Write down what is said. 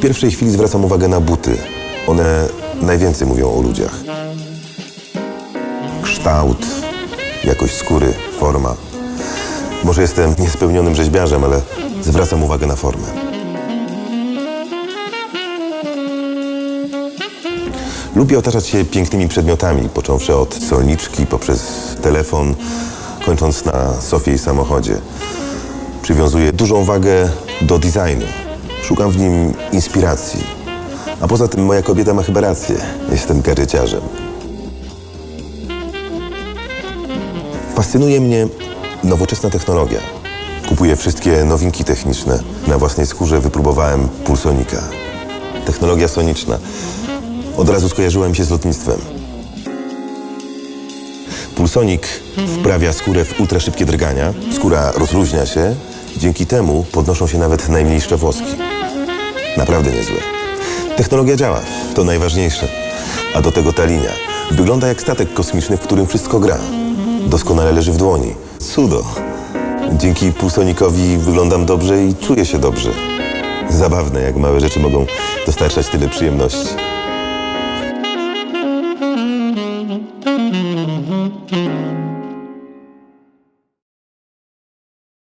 pierwszej chwili zwracam uwagę na buty. One najwięcej mówią o ludziach. Kształt, jakość skóry, forma. Może jestem niespełnionym rzeźbiarzem, ale zwracam uwagę na formę. Lubię otaczać się pięknymi przedmiotami, począwszy od solniczki, poprzez telefon, kończąc na sofie i samochodzie. Przywiązuję dużą wagę do designu. Szukam w nim inspiracji. A poza tym moja kobieta ma chyba rację. Jestem gadżeciarzem. Fascynuje mnie nowoczesna technologia. Kupuję wszystkie nowinki techniczne. Na własnej skórze wypróbowałem pulsonika. Technologia soniczna. Od razu skojarzyła mi się z lotnictwem. Pulsonik wprawia skórę w ultraszybkie drgania. Skóra rozluźnia się. Dzięki temu podnoszą się nawet najmniejsze włoski. Naprawdę niezłe. Technologia działa, to najważniejsze. A do tego ta linia. Wygląda jak statek kosmiczny, w którym wszystko gra. Doskonale leży w dłoni. Cudo. Dzięki pulsonikowi wyglądam dobrze i czuję się dobrze. Zabawne, jak małe rzeczy mogą dostarczać tyle przyjemności.